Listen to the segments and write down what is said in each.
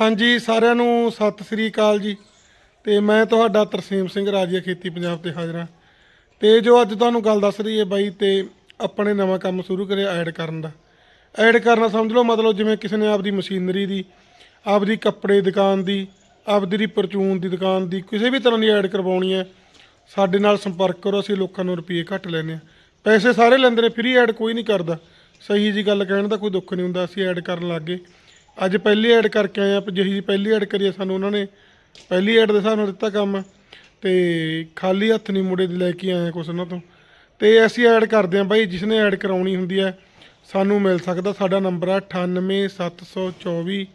ਹਾਂਜੀ, ਸਾਰਿਆਂ ਨੂੰ ਸਤਿ ਸ੍ਰੀ ਅਕਾਲ ਜੀ। ਤੇ ਮੈਂ ਤੁਹਾਡਾ ਤਰਸੀਮ ਸਿੰਘ, ਰਾਜੀਆ ਖੇਤੀ ਪੰਜਾਬ ਤੇ ਹਾਜ਼ਰ ਹਾਂ। ਤੇ ਜੋ ਅੱਜ ਤੁਹਾਨੂੰ ਗੱਲ ਦੱਸ ਰਹੀ ਹੈ ਬਾਈ, ਤੇ ਆਪਣੇ ਨਵਾਂ ਕੰਮ ਸ਼ੁਰੂ ਕਰਿਆ ਐਡ ਕਰਨ ਦਾ। ਐਡ ਕਰਨਾ ਸਮਝ ਲਓ, ਮਤਲਬ ਜਿਵੇਂ ਕਿਸੇ ਨੇ ਆਪਦੀ ਮਸ਼ੀਨਰੀ ਦੀ, ਆਪਦੀ ਕੱਪੜੇ ਦੁਕਾਨ ਦੀ, ਆਪਦੀ ਦੀ ਪਰਚੂਨ ਦੀ ਦੁਕਾਨ ਦੀ, ਕਿਸੇ ਵੀ ਤਰ੍ਹਾਂ ਦੀ ਐਡ ਕਰਵਾਉਣੀ ਹੈ, ਸਾਡੇ ਨਾਲ ਸੰਪਰਕ ਕਰੋ, ਅਸੀਂ ਲੋਕਾਂ ਨੂੰ ਰੁਪਏ ਘੱਟ ਲੈਂਦੇ ਹਾਂ। ਪੈਸੇ ਸਾਰੇ ਲੈਂਦੇ ਨੇ, ਫ੍ਰੀ ਐਡ ਕੋਈ ਨਹੀਂ ਕਰਦਾ। ਸਹੀ ਜੀ ਗੱਲ ਕਹਿਣ ਦਾ ਕੋਈ ਦੁੱਖ ਨਹੀਂ ਹੁੰਦਾ, ਅਸੀਂ ਐਡ ਕਰਨ ਲੱਗ ਗਏ। ਅੱਜ ਪਹਿਲੀ ਐਡ ਕਰਕੇ ਆਏ ਆ ਜਿਹੀ ਜੀ ਪਹਿਲੀ ਐਡ ਕਰੀ ਆ ਸਾਨੂੰ ਉਹਨਾਂ ਨੇ, ਪਹਿਲੀ ਐਡ ਦੇ ਹਿਸਾਬ ਨਾਲ ਦਿੱਤਾ ਕੰਮ, ਤੇ ਖਾਲੀ ਹੱਥ ਨਹੀਂ ਮੁੜੇ ਦੇ ਲੈ ਕੇ ਆਏ ਆ ਕੁਛ ਉਹਨਾਂ ਤੋਂ। ਤੇ ਅਸੀਂ ਐਡ ਕਰਦੇ ਆ ਬਾਈ ਜਿਸ ਨੇ ਐਡ ਕਰਾਉਣੀ ਹੁੰਦੀ ਹੈ, ਸਾਨੂੰ ਮਿਲ ਸਕਦਾ ਸਾਡਾ ਨੰਬਰ ਆ 98724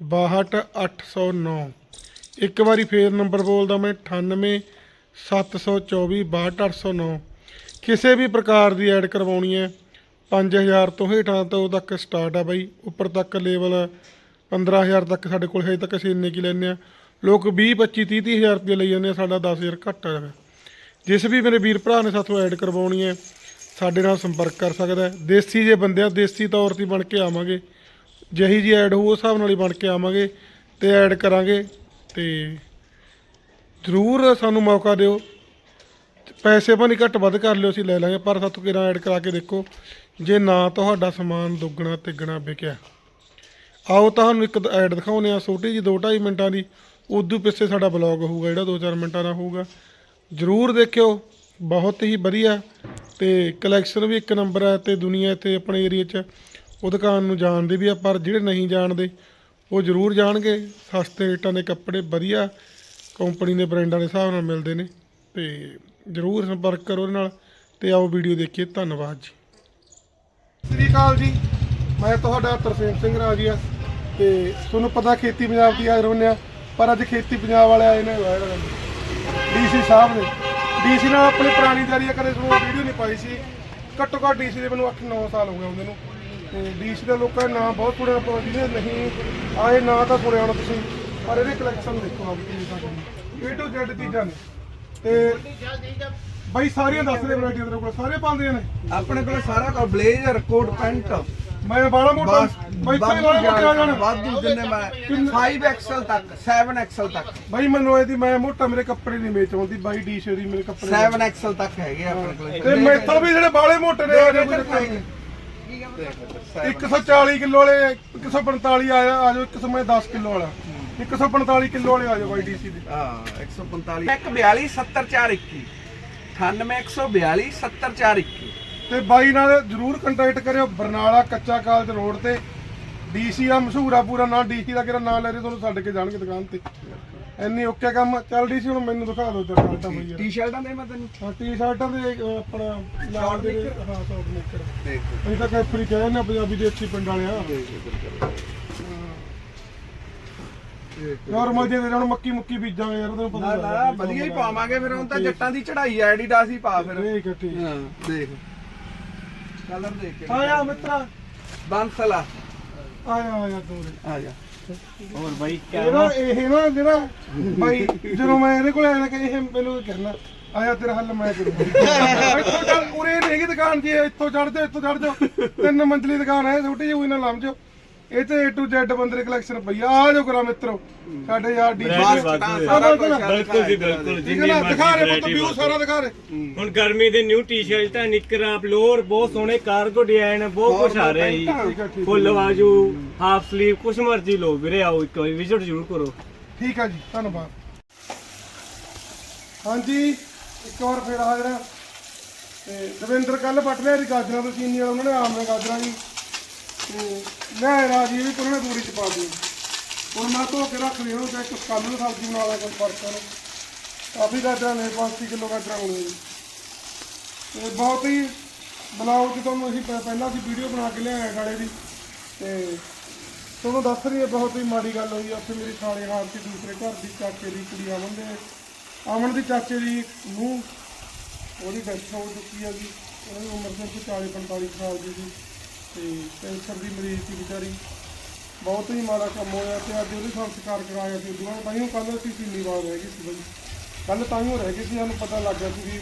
62809 ਇੱਕ ਵਾਰੀ ਫੇਰ ਨੰਬਰ ਬੋਲਦਾ ਮੈਂ 98724 62809 ਕਿਸੇ ਵੀ ਪ੍ਰਕਾਰ ਦੀ ਐਡ ਕਰਵਾਉਣੀ ਹੈ 5000 ਤੋਂ ਹੇਠਾਂ ਤੋਂ ਤੱਕ ਸਟਾਰਟ ਆ ਬਾਈ। ਉੱਪਰ ਤੱਕ ਲੈਵਲ 15000 ਤੱਕ ਸਾਡੇ ਕੋਲ ਹਜੇ ਤੱਕ ਅਸੀਂ ਇੰਨੇ ਕੀ ਲੈਂਦੇ ਆ ਲੋਕ 20 25 30 30000 ਰੁਪਏ ਲਈ ਜਾਂਦੇ ਆ, ਸਾਡਾ 10000 ਘੱਟ ਆ ਜਿਸ ਵੀ ਮੇਰੇ ਵੀਰ ਭਰਾ ਨੇ ਸਾਥੋਂ ਐਡ ਕਰਵਾਉਣੀ ਹੈ, ਸਾਡੇ ਨਾਲ ਸੰਪਰਕ ਕਰ ਸਕਦਾ ਦੇਸੀ ਜੇ ਬੰਦੇ ਆ, ਦੇਸੀ ਤੌਰ ਤੇ ਬਣ ਕੇ ਆਵਾਂਗੇ। ਜਿਹੀ ਜੀ ਐਡ ਹੋਊ, ਉਸ ਹਿਸਾਬ ਨਾਲ ਹੀ ਬਣ ਕੇ ਆਵਾਂਗੇ ਤੇ ਐਡ ਕਰਾਂਗੇ ਤੇ ਜ਼ਰੂਰ ਸਾਨੂੰ ਮੌਕਾ ਦਿਓ। ਪੈਸੇ ਭਾਵੇਂ ਘੱਟ ਵੱਧ ਕਰ ਲਿਓ, ਅਸੀਂ ਲੈ ਲਾਂਗੇ, ਪਰ ਸਾਥੋਂ ਕਿਰਾਂ ਐਡ ਕਰਾ ਕੇ ਦੇਖੋ, ਜੇ ਨਾ ਤੁਹਾਡਾ ਸਮਾਨ ਦੁੱਗਣਾ, ਤਿੱਗਣਾ ਵਿਕਿਆ। ਆਓ ਤੁਹਾਨੂੰ ਇੱਕ ਐਡ ਦਿਖਾਉਨੇ ਆ ਛੋਟੀ ਜੀ 2.5 ਮਿੰਟਾਂ ਦੀ, ਉਦੋਂ ਪਿੱਛੇ ਸਾਡਾ ਬਲੌਗ ਹੋਊਗਾ, ਜਿਹੜਾ 2-4 ਮਿੰਟਾਂ ਦਾ ਹੋਊਗਾ। ਜਰੂਰ ਦੇਖਿਓ, ਬਹੁਤ ਹੀ ਵਧੀਆ, ਤੇ ਕਲੈਕਸ਼ਨ ਵੀ ਇੱਕ ਨੰਬਰ ਹੈ, ਤੇ ਦੁਨੀਆ ਇੱਥੇ ਆਪਣੇ ਏਰੀਆ 'ਚ, ਉਹ ਦੁਕਾਨ ਨੂੰ ਜਾਣਦੇ ਵੀ ਆ, ਪਰ ਜਿਹੜੇ ਨਹੀਂ ਜਾਣਦੇ, ਉਹ ਜਰੂਰ ਜਾਣਗੇ। ਸਸਤੇ ਰੇਟਾਂ ਦੇ ਕੱਪੜੇ ਵਧੀਆ ਕੰਪਨੀ ਦੇ ਬ੍ਰਾਂਡਾਂ ਦੇ ਹਿਸਾਬ ਨਾਲ ਮਿਲਦੇ ਨੇ, ਤੇ ਜਰੂਰ ਸੰਪਰਕ ਕਰੋ ਉਹਦੇ ਨਾਲ ਤੇ ਆਓ ਵੀਡੀਓ ਦੇਖੀਏ। ਧੰਨਵਾਦ ਜੀ। ਸਤਿ ਸ੍ਰੀ ਅਕਾਲ ਜੀ। ਮੈਂ ਤੁਹਾਡਾ ਤਰਸੇਮ ਸਿੰਘ ਰਾਜੀਆ ਤੇ ਤੁਹਾਨੂੰ ਪਤਾ ਖੇਤੀ ਪੰਜਾਬ ਦੀ ਹਾਜ਼ਰ ਹੁੰਦੇ ਆ ਪਰ ਅੱਜ ਖੇਤੀ ਪੰਜਾਬ ਵਾਲੇ ਆਏ ਨੇ ਡੀਸੀ ਸਾਹਿਬ ਨੇ। ਡੀਸੀ ਨਾਲ ਆਪਣੀ ਪੁਰਾਣੀ ਜਾਰੀ ਕਦੇ ਤੁਹਾਨੂੰ ਵੀਡੀਓ ਨਹੀਂ ਪਾਈ ਸੀ। ਘੱਟੋ ਘੱਟ ਡੀਸੀ ਦੇ ਮੈਨੂੰ 8-9 ਸਾਲ ਹੋ ਗਏ ਉਹਦੇ ਨੂੰ। ਤੇ ਡੀਸੀ ਦੇ ਲੋਕਾਂ ਦੇ ਨਾਂ ਬਹੁਤ ਸੁਣਿਆ ਪਰ ਜਿਹਨੇ ਨਹੀਂ ਆਏ ਨਾਂ ਤਾਂ ਸੁਣਿਆ ਹੋਣਾ ਤੁਸੀਂ, ਪਰ ਇਹਦੇ ਕਲੈਕਸ਼ਨ ਦੇਖੋ ਆਪ ਕੀ ਸਾਡੇ A to ਚੀਜ਼ਾਂ ਨੇ ਤੇ ਬਾਈ ਸਾਰੀਆਂ ਦੱਸ ਦੇ ਵੈਰਾਈਟੀਆਂ ਤੇਰੇ ਕੋਲ ਸਾਰੇ ਪਾਉਂਦੇ ਨੇ? ਆਪਣੇ ਕੋਲ ਸਾਰਾ ਕੁਝ ਬਲੇਜ਼ਰ ਕੋਟ ਪੈਂਟ। ਮੈਂ ਬਾਲਾ ਮੋਟਾ ਬਾਈ ਤੇ ਬਾਲਾ ਮੋਟਾ ਆ ਜਾਣਾ ਵਾਧੂ ਜਿੰਨੇ ਮੈਂ 5 ਐਕਸਲ ਤੱਕ 7 ਐਕਸਲ ਤੱਕ। ਬਾਈ ਮੈਨੂੰ ਇਹਦੀ ਮੈਂ ਮੋਟਾ ਮੇਰੇ ਕੱਪੜੇ ਨਹੀਂ ਵੇਚ ਆਉਂਦੀ ਬਾਈ ਡੀ ਦੀ ਮੇਰੇ ਕੱਪੜੇ 7 ਐਕਸਲ ਤੱਕ ਹੈਗੇ ਆਪਣੇ ਕੋਲ। ਤੇ ਮੈਥੋਂ ਵੀ ਜਿਹੜੇ ਬਾਲੇ ਮੋਟੇ ਨੇ ਆ ਜਾ ਕੋਈ ਚੱਕਰ ਨਹੀਂ। 140 ਕਿਲੋ ਵਾਲੇ 145 ਆਇਆ ਆ ਜਾਓ 110 ਕਿਲੋ ਵਾਲਾ। 145 ਕਿਲੋ ਵਾਲੇ ਆ ਜਾਓ ਬਾਈ ਡੀਸੀ ਦੇ। ਹਾਂ 145 142 70421 98142 70421 ਤੇ ਬਾਈ ਨਾਲ ਜਰੂਰ ਕੰਟੈਕਟ ਕਰਿਓ ਬਰਨਾਲਾ ਕੱਚਾ ਕਾਲਜ ਰੋਡ ਤੇ। ਡੀਸੀ ਆ ਮਸ਼ਹੂਰ ਆ ਪੂਰਾ ਨਾਂ ਡੀਸੀ ਦਾ ਕਿਹੜਾ ਨਾਂ ਲੈ ਰਹੇ ਤੁਹਾਨੂੰ ਛੱਡ ਕੇ ਜਾਣਗੇ ਦੁਕਾਨ ਤੇ। ਇੰਨੀ ਓਕੇ ਕੰਮ ਚੱਲ ਡੀਸੀ ਹੁਣ ਮੈਨੂੰ ਦਿਖਾ ਦਿਓ ਤੇ ਸ਼ਰਟਾਂ ਬਈ ਯਾਰ ਟੀ-ਸ਼ਰਟਾਂ ਦੇ ਮੈਂ ਤੈਨੂੰ ਹਾਂ ਟੀ-ਸ਼ਰਟਾਂ ਦੇ ਆਪਣਾ ਨਾਲ ਦੇ ਹਾਂ ਸ਼ਾਰਟ ਨਿੱਕਰ ਦੇਖ। ਅਸੀਂ ਤਾਂ ਕੈਪਰੀ ਕਹਿੰਦੇ ਨੇ ਪੰਜਾਬੀ ਦੇ ਅੱਛੀ ਪਿੰਡ ਵਾਲਿਆ। ਨਾਰਮਲ ਜੇ ਹੁਣ ਮੱਕੀ ਮੁੱਕੀ ਬੀਜਾਂਗੇ ਯਾਰ ਤੈਨੂੰ ਪਤਾ ਨਾ ਨਾ ਵਧੀਆ ਹੀ ਪਾਵਾਂਗੇ ਫਿਰ ਹੁਣ ਤਾਂ ਜੱਟਾਂ ਦੀ ਚੜਾਈ ਐ ਐਡੀਡਾਸ ਹੀ ਪਾ ਫਿਰ। ਠੀਕ ਹੈ ਠੀਕ। ਹਾਂ ਦੇਖ। ਕਲਰ ਦੇਖ ਕੇ। ਆਇਆ ਮਿੱਤਰਾ। ਬੰਸਲਾ। ਆਇਆ ਆਇਆ ਤੋਰੇ ਆ ਜਾ। ਹੋਰ ਬਾਈ ਇਹ ਨਾ ਇਹ ਨਾ ਜਿਹੜਾ ਬਾਈ ਜਦੋਂ ਮੈਂ ਇਹਦੇ ਕੋਲ ਆਇਆ ਕਿ ਇਹ ਮੈਨੂੰ ਕਹਿਣਾ ਆਇਆ ਤੇਰਾ ਹੱਲ ਮੈਂ ਕਰੂੰਗਾ ਇੱਥੋਂ ਚੱਲ ਉਰੇ ਨਹੀਂ ਦੁਕਾਨ ਜੀ ਇੱਥੋਂ ਚੜ ਜਾ ਇੱਥੋਂ ਚੜ ਜਾ ਤਿੰਨ ਮੰਜ਼ਲੀ ਦੁਕਾਨ ਹੈ ਛੋਟੀ ਜਿਹੀ ਨਾ ਲੰਮ ਜਾਓ। ਇਹ ਤੇ A to Z ਬੰਦੇ ਦੀ ਕਲੈਕਸ਼ਨ ਪਈ ਆ। ਆ ਜਾਓ ਕਰਾ ਮਿੱਤਰੋ। ਸਾਡੇ ਯਾਰ ਡੀ ਬਸ ਤਾਂ ਸਾਰਾ ਕੁਝ ਬਿਲਕੁਲ ਜੀ ਬਿਲਕੁਲ। ਜਿੰਨੀ ਦਿਖਾ ਰਹੇ ਪੁੱਤ ਵਿਊ ਸਾਰਾ ਦਿਖਾ ਰਹੇ। ਹੁਣ ਗਰਮੀ ਦੇ ਨਿਊ ਟੀ-ਸ਼ਰਟਾਂ ਨਿੱਕਰਾਂ ਲੋਅਰ ਬਹੁਤ ਸੋਹਣੇ ਕਾਰਗੋ ਡਿਜ਼ਾਈਨ ਬਹੁਤ ਕੁਝ ਆ ਰਿਹਾ ਠੀਕ ਆ, ਠੀਕ ਜੀ। ਫੁੱਲ ਬਾਜੂ ਹਾਫ ਸਲੀਵ ਕੁਛ ਮਰਜ਼ੀ ਲਓ। ਵੀਰੇ ਆਓ ਇੱਕ ਵਾਰੀ ਵਿਜ਼ਿਟ ਜ਼ਰੂਰ ਕਰੋ। ਠੀਕ ਆ ਜੀ ਧੰਨਵਾਦ। ਹਾਂਜੀ ਇੱਕ ਵਾਰ ਫੇਰ ਹਾਜ਼ਰ ਹਾਂ ਤੇ ਦਵਿੰਦਰ ਕੱਲ ਪੱਟ ਲਿਆ ਜੀ ਗਾਜਰਾਂ ਤੋਂ ਚੀਨੀ ਵਾਲਾ ਉਹਨਾਂ ਨੇ ਆਮ ਨੇ ਗਾਜਰਾਂ ਜੀ ਤੇ ਲੈ ਰਾਜੀ ਵੀ ਉਹਨਾਂ ਨੇ ਚ ਪਾ ਦਿਓ। ਹੁਣ ਮੈਂ ਧੋ ਕੇ ਰੱਖ ਲਿਆ ਉਹ ਤੇ ਇੱਕ ਕੱਲ ਨੂੰ ਸਬਜ਼ੀ ਬਣਾ ਲਿਆ, ਕੋਈ ਫ਼ਰਕ ਕਾਫੀ ਗਾਜਰਾਂ ਨੇ 5 ਕਿਲੋ ਗਾਜਰਾਂ ਹੋਣੀਆਂ ਜੀ ਤੇ ਬਹੁਤ ਹੀ ਬਲਾਉ ਚ ਤੁਹਾਨੂੰ ਅਸੀਂ ਪਹਿਲਾਂ ਅਸੀਂ ਵੀਡੀਓ ਬਣਾ ਕੇ ਲਿਆਏ ਗਾੜੇ ਦੀ। ਤੇ ਤੁਹਾਨੂੰ ਦੱਸ ਰਹੀ ਹੈ ਬਹੁਤ ਹੀ ਮਾੜੀ ਗੱਲ ਹੋਈ ਉੱਥੇ ਮੇਰੀ ਸਾਲੇ ਹਾਰ ਕੇ ਦੂਸਰੇ ਘਰ ਦੀ ਚਾਚੇ ਦੀ ਕੁੜੀ ਅਮਨ ਦੇ, ਅਮਨ ਦੀ ਚਾਚੇ ਦੀ ਨੂੰ ਉਹਦੀ ਡੈਥ ਹੋ ਚੁੱਕੀ ਹੈ ਜੀ। ਉਹਦੀ ਉਮਰ ਸਿਰਫ 40 45 ਸਾਲ ਦੀ ਸੀ। ਤੇ ਕੈਂਸਰ ਦੀ ਮਰੀਜ਼ ਸੀ ਵਿਚਾਰੀ ਬਹੁਤ ਹੀ ਮਾੜਾ ਕੰਮ ਹੋਇਆ ਤੇ ਅੱਜ ਉਹਦੇ ਸੰਸਕਾਰ ਕਰਾਇਆ ਸੀ ਉਦੋਂ। ਦੁਆ ਤਾਈਓ ਕੱਲ ਅਸੀਂ ਸੀਨੀਵਾਲ ਰਹਿ ਗਏ ਸੀ ਬਈ। ਕੱਲ ਤਾਈਓ ਰਹਿ ਗਏ ਸੀ, ਸਾਨੂੰ ਪਤਾ ਲੱਗ ਗਿਆ ਸੀ ਵੀ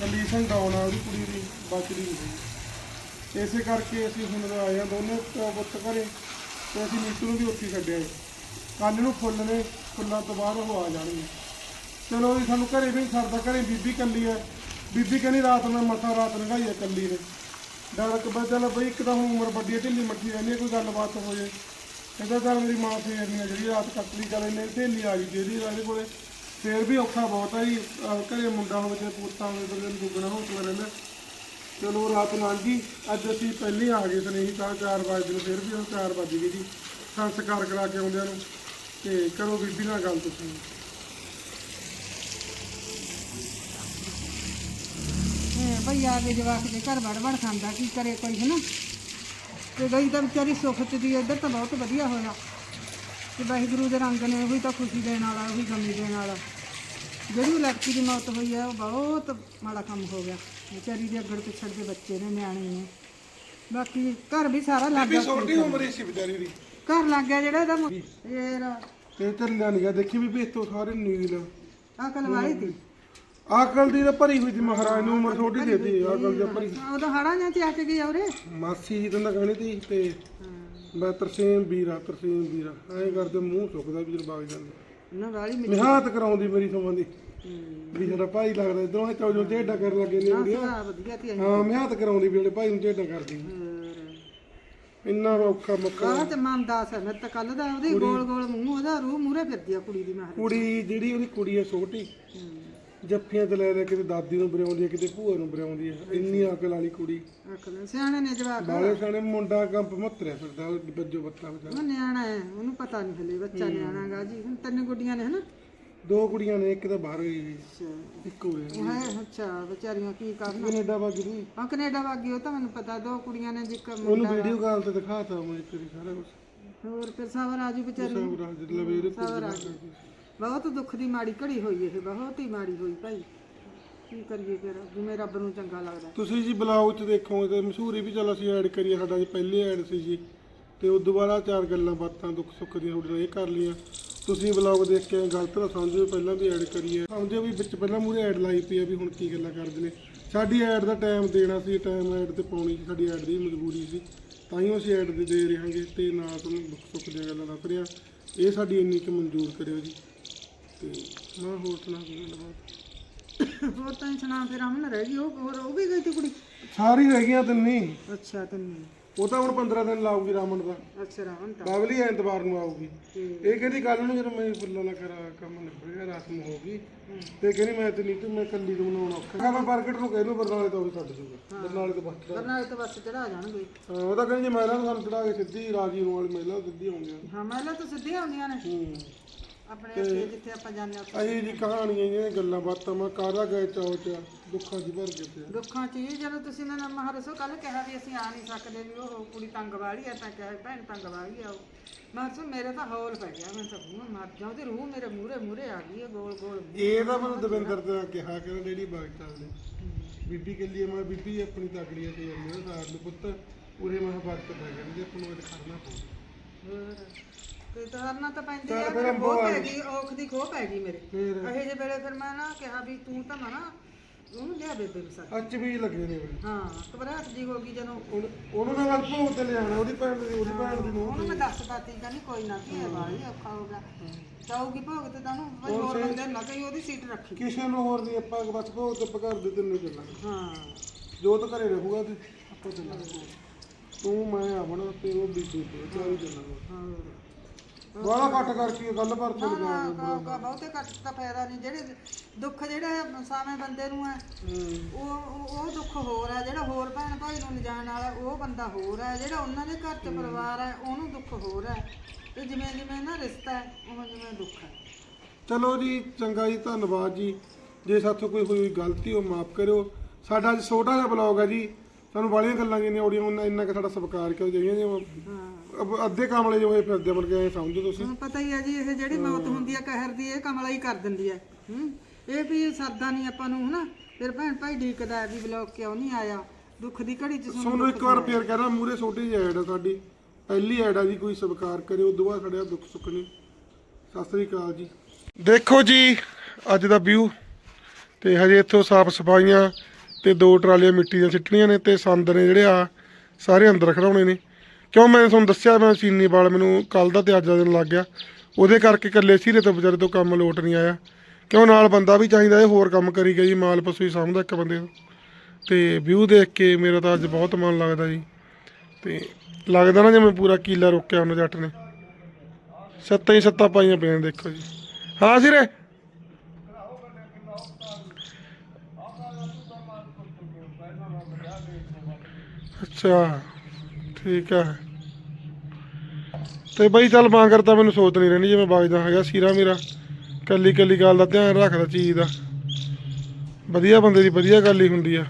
ਕੰਡੀਸ਼ਨ ਡਾਊਨ ਆ, ਉਹਦੀ ਕੁੜੀ ਦੀ ਬਚਦੀ ਨਹੀਂ ਸੀ। ਇਸੇ ਕਰਕੇ ਅਸੀਂ ਹੁਣ ਆਏ ਆ ਦੋਨੇ ਪੁੱਤ ਘਰੇ ਤੇ ਅਸੀਂ ਨੀਤੂ ਨੂੰ ਵੀ ਉੱਥੇ ਹੀ ਛੱਡਿਆ ਕੱਲ ਨੂੰ ਫੁੱਲ ਨੇ, ਫੁੱਲਾਂ ਤੋਂ ਬਾਅਦ ਉਹ ਆ ਜਾਣਗੇ। ਚਲੋ ਜੀ, ਸਾਨੂੰ ਘਰੇ ਵੀ ਨੀ ਸਰਦਾ, ਘਰੇ ਬੀਬੀ ਕੱਲੀ ਹੈ। ਬੀਬੀ ਕਹਿੰਦੀ ਰਾਤ ਨੂੰ ਮੱਥਾ ਰਾਤ ਲੰਘਾਈ ਹੈ ਕੱਲੀ ਨੇ। ਡਰ ਕੇ ਚੱਲ ਬਈ, ਇੱਕ ਤਾਂ ਹੁਣ ਉਮਰ ਵੱਡੀ ਹੈ ਢਿੱਲੀ ਮੱਠੀ ਰਹਿੰਦੀ ਹੈ ਕੋਈ ਗੱਲਬਾਤ ਹੋ ਜੇ। ਇਹਦਾ ਚੱਲ ਮੇਰੀ ਮਾਂ ਫੇਰਨੀ ਆ, ਜਿਹੜੀ ਰਾਤ ਕੱਟ ਲਈ, ਚੱਲ ਇਹਨੇ ਢਿੱਲੀ ਆ ਗਈ ਜਿਹਦੀ ਇਹਦੇ ਕੋਲੇ। ਫੇਰ ਵੀ ਔਖਾ ਬਹੁਤ ਆ ਜੀ, ਅਹ ਘਰੇ ਮੁੰਡਾ ਹੋਵੇ ਤੇ ਪੁੱਤਾਂ ਹੋਵੇ ਬੰਦੇ ਨੂੰ ਦੁੱਗਣਾ ਹੌਸਲਾ ਰਹਿੰਦਾ। ਚਲੋ ਰਾਤ ਲੰਘ ਗਈ, ਅੱਜ ਅਸੀਂ ਪਹਿਲੇ ਆ ਗਏ ਸਨੇਹੀ ਤਾਂ ਚਾਰ ਵਜੇ ਨੂੰ ਫਿਰ ਵੀ ਉਹ ਚਾਰ ਵੱਜ ਗਏ ਜੀ। ਸੰਸਕਾਰ ਕਰਾ ਕੇ ਆਉਂਦਿਆਂ ਨੂੰ, ਤੇ ਕਰੋ ਬੀਬੀ ਨਾਲ ਗੱਲ ਤੁਸੀਂ। ਭਈ ਆ ਕੇ ਜਵਾਕ ਦੇ ਘਰ ਵੜ ਵੜ ਖਾਂਦਾ ਕੀ ਕਰੇ ਕੋਈ ਹਨਾ? ਤੇ ਗਈ ਤਾਂ ਵਿਚਾਰੀ ਸੁੱਖ ਚ ਦੀ ਇੱਧਰ ਤਾਂ ਬਹੁਤ ਵਧੀਆ ਹੋਇਆ। ਤੇ ਵਾਹਿਗੁਰੂ ਦੇ ਰੰਗ ਨੇ ਉਹੀ ਤਾਂ ਖੁਸ਼ੀ ਦੇਣ ਵਾਲਾ ਉਹੀ ਗਮੀ ਦੇਣ ਵਾਲਾ। ਜਿਹੜੀ ਲੜਕੀ ਦੀ ਮੌਤ ਹੋਈ ਹੈ ਉਹ ਬਹੁਤ ਮਾੜਾ ਕੰਮ ਹੋ ਗਿਆ। ਵਿਚਾਰੀ ਦੇ ਅੱਗੜ ਪਿਛੜ ਦੇ ਬੱਚੇ ਨੇ ਨਿਆਣੇ ਨੇ। ਬਾਕੀ ਘਰ ਵੀ ਸਾਰਾ ਲੱਗ ਬੀਬੀ ਗਿਆ। ਛੋਟੀ ਉਮਰ ਹੀ ਸੀ ਵਿਚਾਰੀ ਦੀ ਘਰ ਲੱਗ ਗਿਆ ਜਿਹੜਾ ਇਹਦਾ ਮੁ- ਫੇਰ ਤੇ ਚੱਲਿਆ ਨਹੀਂ ਗਿਆ ਦੇਖੀ ਬੀਬੀ ਇੱਥੋਂ ਸਾਰੇ ਨੀਲ। ਅਕਲ ਵਾਲੀ ਤੀ ਆਕਲ ਦੀ ਤਾਂ ਭਰੀ ਹੋਈ ਸੀ ਮਹਾਰਾਜ ਨੂੰ ਉਮਰ ਛੋਟੀ ਦੇ ਦਿੱਤੀ ਆਕਲ ਦੀ ਭਰੀ ਉਹਦਾ ਹੜਾ ਜਾਂ ਚੱਕ ਕੇ ਗਿਆ ਉਰੇ। ਮਾਸੀ ਜੀ ਤਾਂ ਕਹਣੀ ਤੀ ਤੇ ਮੈਂ ਤਰਸੇਮ ਵੀਰਾ ਤਰਸੇਮ ਵੀਰਾ ਐਂ ਕਰਦੇ ਮੂੰਹ ਸੁੱਕਦਾ ਵੀ ਜਦ ਬਾਗ ਜਾਂਦੇ। ਨਾ ਵਾਲੀ ਨਿਹਾਤ ਕਰਾਉਂਦੀ ਮੇਰੀ ਸਮਾਂ ਦੀ। ਵੀ ਸਾਡਾ ਭਾਈ ਲੱਗਦਾ ਇਧਰੋਂ ਇਹ ਚੌਜੋ ਢੇਡਾ ਕਰਨ ਲੱਗੇ ਨੇ ਵਧੀਆ ਤੀ ਹਾਂ ਮਿਹਨਤ ਕਰਾਉਂਦੀ ਵੀ ਜਿਹੜੇ ਭਾਈ ਨੂੰ ਢੇਡਾ ਕਰਦੀ। ਇੰਨਾ ਔਖਾ ਮੁੱਕਾ। ਆਹ ਤੇ ਮਨ ਦਾਸ ਹੈ ਮੇਰੇ ਤਾਂ ਕੱਲ ਦਾ ਉਹਦੇ ਗੋਲ ਗੋਲ ਮੂੰਹ ਉਹਦਾ ਰੂਹ ਮੂਰੇ ਫਿਰਦੀ ਆ ਕੁੜੀ ਦੀ ਮਾਰ ਕੁੜੀ ਜਿਹੜੀ ਉਹਦੀ ਕੁੜੀ ਹੈ ਛੋਟੀ ਜੱਫੀਆਂ ਤੇ ਲੈ ਲੈ ਕਿਤੇ ਦਾਦੀ ਨੂੰ ਬਰਿਆਉਂਦੀ ਹੈ ਕਿਤੇ ਭੂਆ ਨੂੰ ਬਰਿਆਉਂਦੀ ਹੈ ਇੰਨੀ ਅਕਲ ਵਾਲੀ ਕੁੜੀ। ਅਕਲ ਸਿਆਣੇ ਨੇ ਜਵਾਕ। ਬਾਲੇ ਸਾਣੇ ਮੁੰਡਾ ਕੰਪ ਮੱਤਰਿਆ ਫਿਰਦਾ ਬੱਜੋ ਬੱਤਾ ਵਿਚਾਰਾ। ਉਹ ਨਿਆਣਾ ਹੈ ਉਹਨੂੰ ਪਤਾ ਨਹੀਂ ਹਲੇ ਬੱਚਾ ਨਿਆਣਾ ਗਾ ਜੀ। ਹੁਣ ਤਿੰਨ ਗੁੱਡੀਆਂ ਨੇ ਹਨਾ? ਦੋ ਕੁੜੀਆਂ ਨੇ ਇੱਕ ਤਾਂ ਬਾਹਰ ਗਈ ਹੋਈ ਅੱਛਾ ਇੱਕ ਹੋ ਉਹ ਹੈ ਅੱਛਾ ਵਿਚਾਰੀਆਂ ਕੀ ਕਰਨ? ਕੈਨੇਡਾ ਵਗ ਗਈ। ਆ ਕੈਨੇਡਾ ਵਾਗੀ ਉਹ ਤਾਂ ਮੈਨੂੰ ਪਤਾ ਦੋ ਕੁੜੀਆਂ ਨੇ ਜੀ ਇੱਕ ਉਹਨੂੰ ਵੀਡੀਓ ਕਾਲ ਤੇ ਦਿਖਾਤਾ ਮੈਂ ਤੇਰੀ ਸਾਰਾ ਕੁਝ ਹੋਰ ਫਿਰ ਸਾਵਰ ਆਜੂ ਵਿਚਾਰੀ ਰਾਜ ਦੇ ਲਵੇ ਕੋਲ ਸਾਵਰ ਆਜੂ ਬਹੁਤ ਦੁੱਖ ਦੀ ਮਾੜੀ ਘੜੀ ਹੋਈ ਇਹ, ਬਹੁਤ ਹੀ ਮਾੜੀ ਹੋਈ ਭਾਈ। ਕੀ ਕਰੀਏ ਫਿਰ, ਜਿਵੇਂ ਰੱਬ ਨੂੰ ਚੰਗਾ ਲੱਗਦਾ। ਤੁਸੀਂ ਜੀ ਬਲੌਗ 'ਚ ਦੇਖੋਗੇ ਤੇ ਮਸ਼ਹੂਰੀ ਵੀ ਚੱਲ ਅਸੀਂ ਐਡ ਕਰੀਏ, ਸਾਡਾ ਜੀ ਪਹਿਲੇ ਐਡ ਸੀ ਜੀ। ਤੇ ਉਸ ਤੋਂ ਚਾਰ ਗੱਲਾਂ ਬਾਤਾਂ, ਦੁੱਖ ਸੁੱਖ ਦੀਆਂ ਤੁਹਾਡੇ ਨਾਲ ਇਹ ਕਰ ਲਈਆਂ। ਤੁਸੀਂ ਬਲੌਗ ਦੇਖ ਕੇ ਗਲਤ ਨਾ ਸਮਝਿਓ ਪਹਿਲਾਂ ਵੀ ਐਡ ਕਰੀਏ। ਸਮਝਿਓ ਵੀ ਵਿੱਚ ਪਹਿਲਾਂ ਮੂਰੇ ਐਡ ਲਾਈ ਪਈ ਆ ਵੀ ਹੁਣ ਕੀ ਗੱਲਾਂ ਕਰਦੇ ਨੇ। ਸਾਡੀ ਐਡ ਦਾ ਟਾਈਮ ਦੇਣਾ ਸੀ ਟਾਈਮ ਐਡ ਤੇ ਪਾਉਣੀ ਸੀ, ਸਾਡੀ ਐਡ ਦੀ ਮਜਬੂਰੀ ਸੀ। ਤਾਂ ਹੀ ਅਸੀਂ ਐਡ ਦੇ ਦੇ ਰਹੇ ਤੇ ਨਾ ਤੁਹਾਨੂੰ ਦੁੱਖ ਸੁੱਖ ਦੀਆਂ ਗੱਲਾਂ ਦੱਸ ਰਿਹਾ। ਇਹ ਸਾਡੀ ਇੰਨੀ ਕੁ ਮਨਜ਼ੂਰ ਕਰਿਓ ਜੀ। ਤੇ ਮੈਂ ਹੋਰ ਸੁਣਾ ਕੋਈ ਗੱਲਬਾਤ ਹੋਰ ਤਾਂ ਸੁਣਾ ਫਿਰ ਅਮਨ ਰਹਿ ਗਈ ਉਹ ਹੋਰ ਉਹ ਵੀ ਗਈ ਤੀ ਕੁੜੀ? ਸਾਰੀ ਰਹਿ ਗਈਆਂ ਤਿੰਨੀ। ਅੱਛਾ ਤੈਨੂੰ। ਉਹ ਤਾਂ ਹੁਣ 15 ਦਿਨ ਲਾਊਗੀ ਰਾਮਨ ਦਾ। ਅੱਛਾ ਰਾਵਣ ਤਾਂ। ਬਾਬਲੀ ਐਤਵਾਰ ਨੂੰ ਆਊਗੀ। ਇਹ ਕਹਿੰਦੀ ਕੱਲ ਨੂੰ ਜਦੋਂ ਮੈਂ ਫੁੱਲਾਂ ਨਾਲ ਕਰਾ ਕੰਮ ਨਿਬੜ ਗਿਆ ਰਸਮ ਹੋ ਗਈ। ਤੇ ਕਹਿੰਦੀ ਮੈਂ ਤੇ ਨਹੀਂ ਤੂੰ ਮੈਂ ਕੱਲੀ ਨੂੰ ਬਣਾਉਣਾ ਔਖਾ। ਮੈਂ ਮਾਰਕੀਟ ਨੂੰ ਕਹਿ ਦੂੰ ਬਰਨਾਲੇ ਤੋਂ ਵੀ ਛੱਡ ਦੂੰਗਾ। ਬਰਨਾਲੇ ਤੋਂ ਬੱਸ ਬਰਨਾਲੇ ਤੋਂ ਬੱਸ ਚੜਾ ਜਾਣਗੇ। ਉਹ ਤਾਂ ਕਹਿੰਦੀ ਜੇ ਮਹਿਲਾ ਨੂੰ ਸਾਨੂੰ ਚੜਾ ਕੇ ਸਿੱਧੀ ਰਾਜੀ ਨੂੰ ਵਾਲੀ ਮਹਿਲਾ ਸਿੱਧੀ ਆਉਂਦੀਆਂ ਹਾਂ ਮਹਿਲਾ ਤਾਂ ਸਿੱਧੀਆਂ ਆਉਂਦੀਆਂ ਨੇ। ਹੂੰ। ਆਪਣੇ ਜਿੱਥੇ ਆਪਾਂ ਜਾਂਦੇ ਹਾਂ ਉੱਥੇ। ਅਹੀ ਕਹਾਣੀਆਂ ਜਿਹੜੀਆਂ ਗੱਲਾਂ ਬਾਤਾਂ ਮੈਂ ਕਾਰਾ ਗਏ ਚੌਚ ਦੁੱਖਾਂ ਚ ਭਰ ਕੇ ਪਿਆ ਦੁੱਖਾਂ ਚ ਇਹ ਜਦੋਂ ਤੁਸੀਂ ਨਾ ਮਹਾਰਸੋ ਕੱਲ ਕਿਹਾ ਵੀ ਅਸੀਂ ਆ ਨਹੀਂ ਸਕਦੇ ਵੀ ਉਹ ਕੁੜੀ ਤੰਗ ਵਾਲੀ ਆ ਤਾਂ ਕਿਹਾ ਭੈਣ ਤੰਗ ਵਾਲੀ ਆ ਉਹ। ਮੈਂ ਮੇਰੇ ਤਾਂ ਹੌਲ ਪੈ ਗਿਆ। ਮੈਂ ਤਾਂ ਮੂੰਹ ਮਰ ਜਾ ਉਹਦੀ ਰੂਹ ਮੇਰੇ ਮੂਹਰੇ ਮੂਹਰੇ ਆ ਗਈ ਹੈ ਗੋਲ ਗੋਲ ਇਹ ਤਾਂ ਮੈਨੂੰ ਦਵਿੰਦਰ ਤੇ ਕਿਹਾ ਕਿ ਡੈਡੀ ਬਾਗ ਚੱਲਦੇ ਬੀਬੀ ਕੇ ਲਈ ਮੈਂ ਬੀਬੀ ਆਪਣੀ ਤਕੜੀ ਹੈ ਤੇ ਮੇਰੇ ਸਾਥ ਨੂੰ ਪੁੱਤ ਉਰੇ ਮੈਂ ਵਕਤ ਪੈ ਗਿਆ ਜੇ ਆਪਾਂ ਨੂੰ ਇਹ ਕਰਨਾ ਪਊ। ਹੋਰ। ਤੇ ਤਾਰਨਾ ਤਾਂ ਪੈਂਦੀ ਚੱਲ ਆ ਫਿਰ ਮੇਰੇ ਅੰਬੋ ਖੋਹ ਆ ਪੈ ਗਈ। ਔਖ ਦੀ ਖੋਹ ਪੈ ਗਈ ਮੇਰੇ। ਫਿਰ? ਇਹ ਜੇ ਵੇਲੇ ਫਿਰ ਮੈਂ ਨਾ ਕਿਹਾ ਵੀ ਤੂੰ ਤਾਂ ਨਾ ਉਹਨੂੰ ਲਿਆ ਬੇਬੇ ਨੂੰ ਸੱਦ ਅੱਜ ਵੀ ਲੱਗੇ ਨੇ ਬਈ ਹਾਂ ਘਬਰਾਹਟ ਜੀ ਹੋ ਗਈ ਜਦੋਂ। ਉਹਨੂੰ- ਉਹਨੂੰ ਨਾਲ ਗੱਲ ਭੋਗ ਤੇ ਲਿਆਣਾ ਉਹਦੀ ਭੈਣ ਦੀ ਉਹਦੀ ਭੈਣ ਦੀ ਨੂੰ ਉਹਨੂੰ ਮੈਂ ਦੱਸਦਾ ਤੀ ਕਹਿੰਦੀ ਕੋਈ ਨਾ ਕੀ ਵਾਲੀ ਔਖਾ ਹੋ ਗਿਆ। ਜਾਊਗੀ ਭੋਗ ਤੇ ਤਾਂ ਉਹਨੂੰ ਬਈ ਹੋਰ ਬੰਦੇ ਨਾ ਕਹੀ ਉਹਦੀ ਸੀਟ ਰੱਖੀ। ਕਿਸੇ ਨੂੰ ਹੋਰ ਨਹੀਂ ਆਪਾਂ ਬਸ ਭੋਗ ਤੇ ਪਕੜ ਦੇ ਤਿੰਨੇ ਚੱਲਾਂਗੇ। ਹਾਂ। ਜੋਤ ਘਰੇ ਰਹੂਗਾ ਤੇ ਆਪਾਂ ਚੱਲਾਂਗੇ। ਤੂੰ ਮੈਂ ਆਵਣਾ ਤੇ ਉਹ ਬੀਬੀ ਤੇ ਚਾਰੀ ਚੱਲਾਂਗੇ। ਹਾਂ ਬਾਲਾ ਕੱਟ ਕਰਕੇ ਗੱਲ ਪਰ ਚੱਲ ਨਾ ਕਾ ਬਹੁਤੇ ਘੱਟ ਤਾਂ ਫਾਇਦਾ ਨਹੀਂ। ਜਿਹੜੇ ਦੁੱਖ ਜਿਹੜਾ ਸਾਵੇਂ ਬੰਦੇ ਨੂੰ ਹੈ ਉਹ ਉਹ- ਉਹ ਦੁੱਖ ਹੋਰ ਹੈ। ਜਿਹੜਾ ਹੋਰ ਭੈਣ ਭਾਈ ਨੂੰ ਲਿਜਾਣ ਵਾਲਾ ਉਹ ਬੰਦਾ ਹੋਰ ਹੈ। ਜਿਹੜਾ ਉਹਨਾਂ ਦੇ ਘਰ ਚ ਪਰਿਵਾਰ ਹੈ ਉਹਨੂੰ ਦੁੱਖ ਹੋਰ ਹੈ। ਤੇ ਜਿਵੇਂ ਜਿਵੇਂ ਨਾ ਰਿਸ਼ਤਾ ਹੈ ਉਹ ਜਿਵੇਂ ਦੁੱਖ ਹੈ। ਚਲੋ ਜੀ ਚੰਗਾ ਜੀ ਧੰਨਵਾਦ ਜੀ। ਜੇ ਸਾਥੋਂ ਕੋਈ ਹੋਈ ਗਲਤੀ ਉਹ ਮਾਫ ਕਰਿਓ। ਸਾਡਾ ਅੱਜ ਛੋਟਾ ਜਿਹਾ ਬਲੌਗ ਹੈ ਜੀ। ਸਾਨੂੰ ਵਾਲੀਆਂ ਗੱਲਾਂ ਜਿਹੀਆਂ ਆਡੀਓ ਉਹਨਾਂ ਇੰਨਾ ਕਿ ਸਾਡਾ ਸਤਿਕਾਰ ਕਿਉਂ ਜਾਈਆਂ ਜੀ ਹਾਂ। ਅਬ ਅੱਧੇ ਕਾਮਲੇ ਹੋਏ ਫਿਰਦੇ ਬਣ ਕੇ ਐਂ ਸਮਝੋ ਤੁਸੀਂ। ਤੁਹਾਨੂੰ ਪਤਾ ਹੀ ਹੈ ਜੀ ਇਹ ਜਿਹੜੀ ਮੌਤ ਹੁੰਦੀ ਹੈ ਕਹਿਰ ਦੀ ਇਹ ਕਮਲਾ ਹੀ ਕਰ ਦਿੰਦੀ ਹੈ ਹੂੰ? ਇਹ ਵੀ ਸਰਦਾ ਨਹੀਂ ਆਪਾਂ ਨੂੰ ਹਨਾ? ਫਿਰ ਭੈਣ ਭਾਈ ਡੀਕਦਾ ਹੈ ਵੀ ਬਲੌਕ ਕਿਉਂ ਨਹੀਂ ਆਇਆ? ਦੁੱਖ ਦੀ ਘੜੀ ਚ ਸਾਨੂੰ ਤੁਹਾਨੂੰ ਇੱਕ ਵਾਰ ਫੇਰ ਕਹਿਣਾ ਮੂਰੇ ਛੋਟੀ ਜਿਹੀ ਐਡ ਆ ਸਾਡੀ। ਪਹਿਲੀ ਐਡ ਆ ਜੀ ਕੋਈ ਸਬਕਾਰ ਕਰਿਓ ਉਦੋਂ ਬਾਅਦ ਸਾਡੇ ਦੁੱਖ ਸੁੱਖ ਨਹੀਂ ਸਤਿ ਸ੍ਰੀ ਅਕਾਲ ਜੀ। ਦੇਖੋ ਜੀ ਅੱਜ ਦਾ ਵਿਊ ਤੇ ਹਜੇ ਇੱਥੋਂ ਸਾਫ਼ ਸਫਾਈਆਂ ਤੇ ਦੋ ਟਰਾਲੀਆਂ ਮਿੱਟੀ ਦੀਆਂ ਸਿੱਟਣੀਆਂ ਨੇ ਤੇ ਸੰਦ ਨੇ ਜਿਹੜੇ ਆ, ਸਾਰੇ ਅੰਦਰ ਖੜਾਉਣੇ ਨੇ। ਕਿਉਂ ਮੈਂ ਤੁਹਾਨੂੰ ਦੱਸਿਆ, ਮੈਂ ਚੀਨੀ ਵਾਲ ਮੈਨੂੰ ਕੱਲ ਦਾ ਤੇ ਅੱਜ ਦਾ ਦਿਨ ਲੱਗ ਗਿਆ। ਉਹਦੇ ਕਰਕੇ ਇਕੱਲੇ ਸੀਰੇ ਤੋਂ ਵਿਚਾਰੇ ਤੋਂ ਕੰਮ ਲੋਟ ਨਹੀਂ ਆਇਆ। ਕਿਉਂ ਨਾਲ ਬੰਦਾ ਵੀ ਚਾਹੀਦਾ ਇਹ ਹੋਰ ਕੰਮ ਕਰੀ ਗਈ ਮਾਲ ਪਸ਼ੂ ਹੀ ਸਾਂਭਦਾ ਇੱਕ ਬੰਦੇ ਨੂੰ। ਤੇ ਵਿਊ ਦੇਖ ਕੇ ਮੇਰਾ ਤਾਂ ਅੱਜ ਬਹੁਤ ਮਨ ਲੱਗਦਾ ਜੀ। ਤੇ ਲੱਗਦਾ ਨਾ ਜਿਵੇਂ ਪੂਰਾ ਕੀਲਾ ਰੋਕਿਆ ਉਹਨਾਂ ਜੱਟ ਨੇ। ਸੱਤਾਂ ਹੀ ਸੱਤਾਂ ਪਾਈਆਂ ਪਈਆਂ ਦੇਖੋ ਜੀ। ਹਾਂ ਸਿਰੇ ਅੱਛਾ, ਠੀਕ ਹੈ। ਤੇ ਬਈ ਚੱਲ ਮਾਂ ਕਰਤਾ ਮੈਨੂੰ ਸੋਚ ਨਹੀਂ ਰਹਿਣੀ ਮੈਂ ਵਗਦਾ ਹੈਗਾ ਸੀਰਾ ਮੇਰਾ। ਕੱਲੀ ਕੱਲੀ ਗੱਲ ਦਾ ਧਿਆਨ ਰੱਖਦਾ ਚੀਜ਼ ਦਾ। ਵਧੀਆ ਬੰਦੇ ਦੀ ਵਧੀਆ ਗੱਲ ਹੀ ਹੁੰਦੀ ਆ।